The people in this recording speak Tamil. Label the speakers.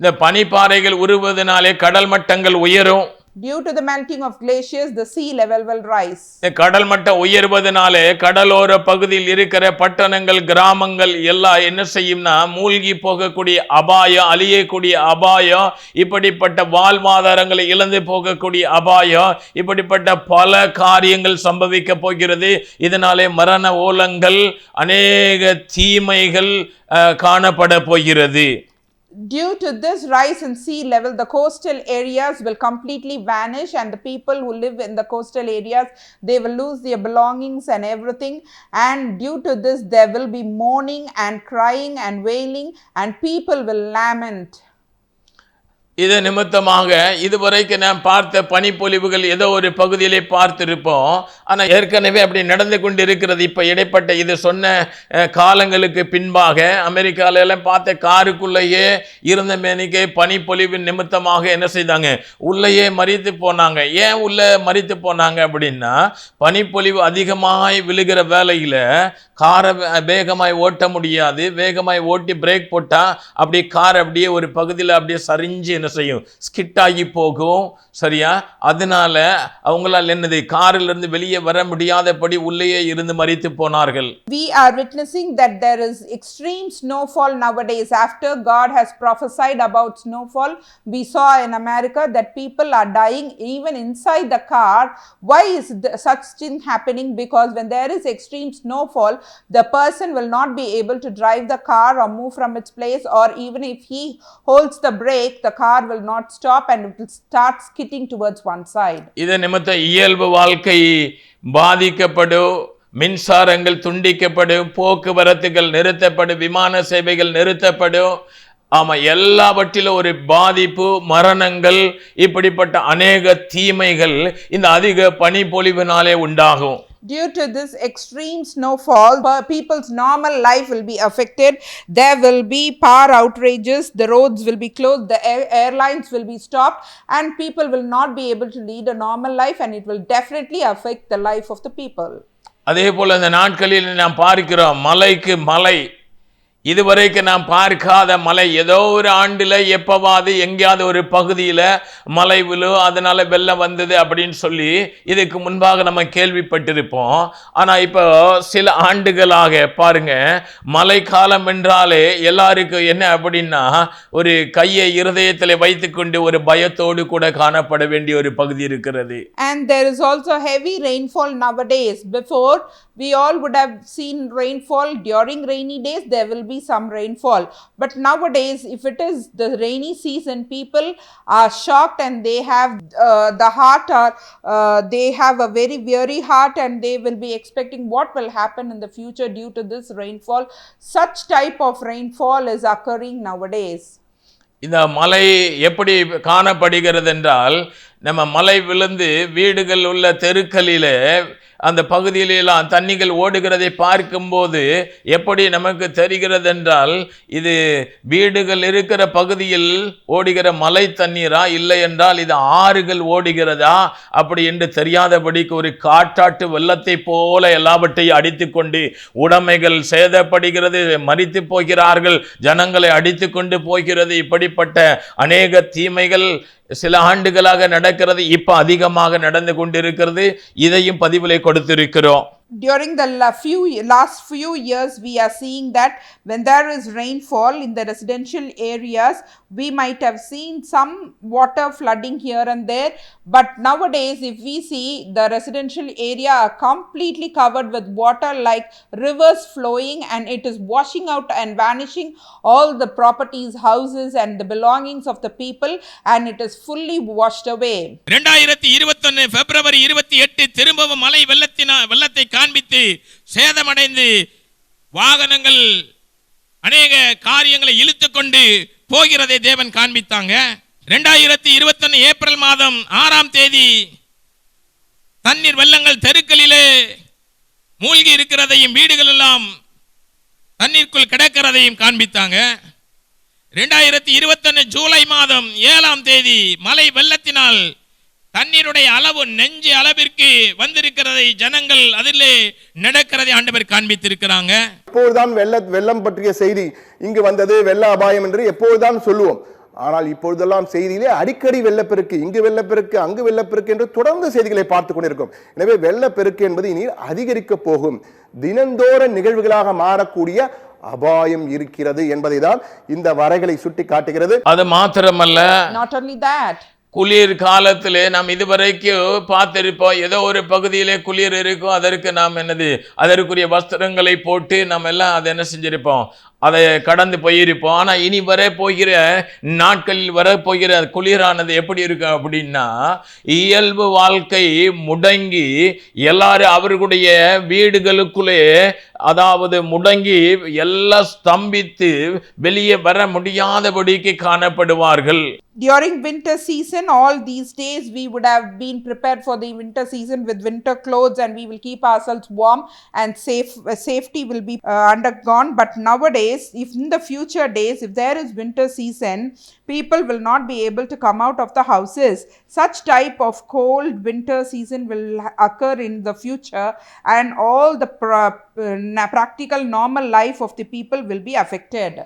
Speaker 1: இந்த பனிப்பாறைகள் உருவதனாலே கடல் மட்டங்கள் உயரும்.
Speaker 2: Due to the melting of glaciers, the sea level will rise.
Speaker 1: இந்த கடல் மட்டம் உயர்வதனாலே கடலோர பகுதியில் இருக்கிற பட்டணங்கள் கிராமங்கள் எல்லாம் என்ன செய்யும்னா மூழ்கி போகக்கூடிய அபாயம் அழியக்கூடிய அபாயம் இப்படிப்பட்ட வாழ்வாதாரங்களை இழந்து போகக்கூடிய அபாயம் இப்படிப்பட்ட பல காரியங்கள் சம்பவிக்க போகிறது. இதனாலே மரண ஓலங்கள் அநேக தீமைகள் காணப்பட போகிறது.
Speaker 2: Due to this rise in sea level, the coastal areas will completely vanish, and the people who live in the coastal areas they will lose their belongings and everything. And due to this, there will be mourning and crying and wailing, and people will lament.
Speaker 1: இது நிமித்தமாக இதுவரைக்கும் நாம் பார்த்த பனிப்பொழிவுகள் ஏதோ ஒரு பகுதியிலே பார்த்திருப்போம். ஆனால் ஏற்கனவே அப்படி நடந்து கொண்டு இருக்கிறது இப்போ இடைப்பட்ட இது சொன்ன காலங்களுக்கு பின்பாக அமெரிக்காவிலெல்லாம் பார்த்த காருக்குள்ளேயே இருந்த மேனிக்கே பனிப்பொழிவின் நிமித்தமாக என்ன செய்தாங்க? உள்ளேயே மறித்து போனாங்க. ஏன் உள்ளே மறித்து போனாங்க அப்படின்னா பனிப்பொழிவு அதிகமாக விழுகிற வேலையில் காரை வேகமாய் ஓட்ட முடியாது வேகமாய் ஓட்டி பிரேக் போட்டால் அப்படியே கார் அப்படியே ஒரு பகுதியில் அப்படியே சரிஞ்சு என்ன செய்யும் ஸ்கிட் ஆகி போகும் சரியா அதனால அவங்களால் என்னது காரிலிருந்து வெளியே வர முடியாதபடி உள்ளேயே இருந்து மறித்து போனார்கள்
Speaker 2: We are witnessing that there is extreme snowfall nowadays. After God has prophesied about snowfall, we saw in America that people are dying even inside the car. Why is the, such thing happening? Because when there is extreme snowfall, the person will not be able to drive the car or move from its place, or even if he holds the brake, the car will not stop and it will start skidding towards one side.
Speaker 1: இது நிமித்த இயல்பு வாழ்க்கை பாதிக்கப்படும் மின்சாரங்கள் துண்டிக்கப்படும் போக்குவரத்துகள் நிறுத்தப்படும் விமான சேவைகள் நிறுத்தப்படும் ஆமாம் எல்லாவற்றிலும் ஒரு பாதிப்பு மரணங்கள் இப்படிப்பட்ட அநேக தீமைகள் இந்த அதிக பனிப்பொழிவினாலே உண்டாகும்
Speaker 2: Due to this extreme snowfall, per- people's normal life will be affected. There will be power outrages, the roads will be closed, the air- airlines will be stopped, and people will not be able to lead a normal life, and it will definitely affect the life of the people.
Speaker 1: அதே போல இந்த நாட்களில் நாம் பார்க்கிறோம் மலைக்கு மலை இதுவரைக்கும் நாம் பார்க்காத மலை ஏதோ ஒரு ஆண்டில் எப்போவாது எங்கேயாவது ஒரு பகுதியில் மலை விழு அதனால் வெள்ளம் வந்தது அப்படின்னு சொல்லி இதுக்கு முன்பாக நம்ம கேள்விப்பட்டிருப்போம். ஆனால் இப்போ சில ஆண்டுகளாக பாருங்க மழைக்காலம் என்றாலே எல்லாருக்கும் என்ன அப்படின்னா ஒரு கையை இருதயத்தில் வைத்துக்கொண்டு ஒரு பயத்தோடு கூட காணப்பட வேண்டிய ஒரு பகுதி இருக்கிறது.
Speaker 2: And And is also heavy rainfall nowadays before we all would have seen rainfall during rainy days, there will be some rainfall. But nowadays, if it is the rainy season, people are shocked and they have uh, the heart or uh, they have a very weary heart and they will be expecting what will happen in the future due to this rainfall. Such type of rainfall is occurring nowadays.
Speaker 1: இந்த மலை எப்படி காணப்படுகிறது என்றால் நம்ம மலை விழுந்து வீடுகள் உள்ள தெருக்களிலே அந்த பகுதியிலெல்லாம் தண்ணிகள் ஓடுகிறதை பார்க்கும்போது எப்படி நமக்கு தெரிகிறது என்றால் இது வீடுகள் இருக்கிற பகுதியில் ஓடுகிற மலை தண்ணீரா இல்லை என்றால் இது ஆறுகள் ஓடுகிறதா அப்படி என்று தெரியாதபடிக்கு ஒரு காட்டாட்டு வெள்ளத்தை போல எல்லாவற்றையும் அடித்து கொண்டு உடைமைகள் சேதப்படுகிறது மறித்து போகிறார்கள் ஜனங்களை அடித்து கொண்டு போகிறது இப்படிப்பட்ட அநேக தீமைகள் சில ஆண்டுகளாக நடக்கிறது இப்போ அதிகமாக நடந்து கொண்டிருக்கிறது. இதையும் பதிவிலை கொடுத்திருக்கிறோம்
Speaker 2: during the la- few last few years we are seeing that when there is rainfall in the residential areas we might have seen some water flooding here and there but nowadays if we see the residential area are completely covered with water like rivers flowing and it is washing out and vanishing all the properties houses and the belongings of the people and it is fully washed away
Speaker 3: ரெண்டாயிரத்தி இருபத்தொன்னு பிப்ரவரி இருபத்தி எட்டு திரும்பவும் மழை வெள்ளத்தினா வெள்ளத்தை காண்பித்து சேதமடைந்து வாகனங்கள் அநேக காரியங்களை இழுத்து கொண்டு போகிறதை தேவன் காண்பித்தாங்க. ரெண்டாயிரத்தி இருபத்தொன்னு ஏப்ரல் மாதம் ஆறாம் தேதி தண்ணீர் வெள்ளங்கள் தெருக்களிலே மூழ்கி இருக்கிறதையும் வீடுகள் எல்லாம் தண்ணீருக்குள் கிடக்கிறதையும் காண்பித்தாங்க. ரெண்டாயிரத்தி இருபத்தொன்னு ஜூலை மாதம் ஏழாம் தேதி மலை வெள்ளத்தினால் தண்ணீருடைய அளவு நெஞ்சு அளவிற்கு வந்திருக்கிறதை ஜனங்கள் அதிலே நடக்கிறதை ஆண்டவர் காண்பித்திருக்கிறாங்க.
Speaker 4: எப்போதுதான் வெள்ள வெள்ளம் பற்றிய செய்தி இங்கு வந்தது வெள்ள அபாயம் என்று எப்போதுதான் சொல்லுவோம். ஆனால் இப்பொழுதெல்லாம் செய்தியிலே அடிக்கடி வெள்ளப்பெருக்கு இங்கு வெள்ளப்பெருக்கு அங்கு வெள்ளப்பெருக்கு என்று தொடர்ந்து செய்திகளை பார்த்து கொண்டிருக்கும் எனவே வெள்ளப்பெருக்கு என்பது இனி அதிகரிக்க போகும். தினந்தோற நிகழ்வுகளாக மாறக்கூடிய அபாயம் இருக்கிறது என்பதை தான் இந்த வரைகளை சுட்டி காட்டுகிறது
Speaker 1: அது மாத்திரமல்ல.
Speaker 2: Not only that,
Speaker 1: குளிர் காலத்திலே நாம் இதுவரைக்கும் பார்த்திருப்போம். ஏதோ ஒரு பகுதியிலே குளிர் இருக்கும். அதற்கு நாம் என்னது? அதற்குரிய வஸ்திரங்களை போட்டு நாம் எல்லாம் அதை என்ன செஞ்சிருப்போம்? அதை கடந்து போயிருப்போம். ஆனா இனி வர போகிற நாட்களில் வர போகிற குளிரானது எப்படி இருக்கும் அப்படின்னா இயல்பு வாழ்க்கை முடங்கி எல்லாரும் அவர்களுடைய வீடுகளுக்குள்ளே அதாவது முடங்கி எல்லாம் ஸ்தம்பித்து வெளியே வர முடியாதபடிக்கு காணப்படுவார்கள்.
Speaker 2: During winter season all these days we would have been prepared for the winter season with winter clothes and we will keep ourselves warm and safe uh, safety will be uh, undergone. But nowadays if in the future days if there is winter season people will not be able to come out of the houses. Such type of cold winter season will occur in the future and all the pra- uh, practical normal life of the people will be affected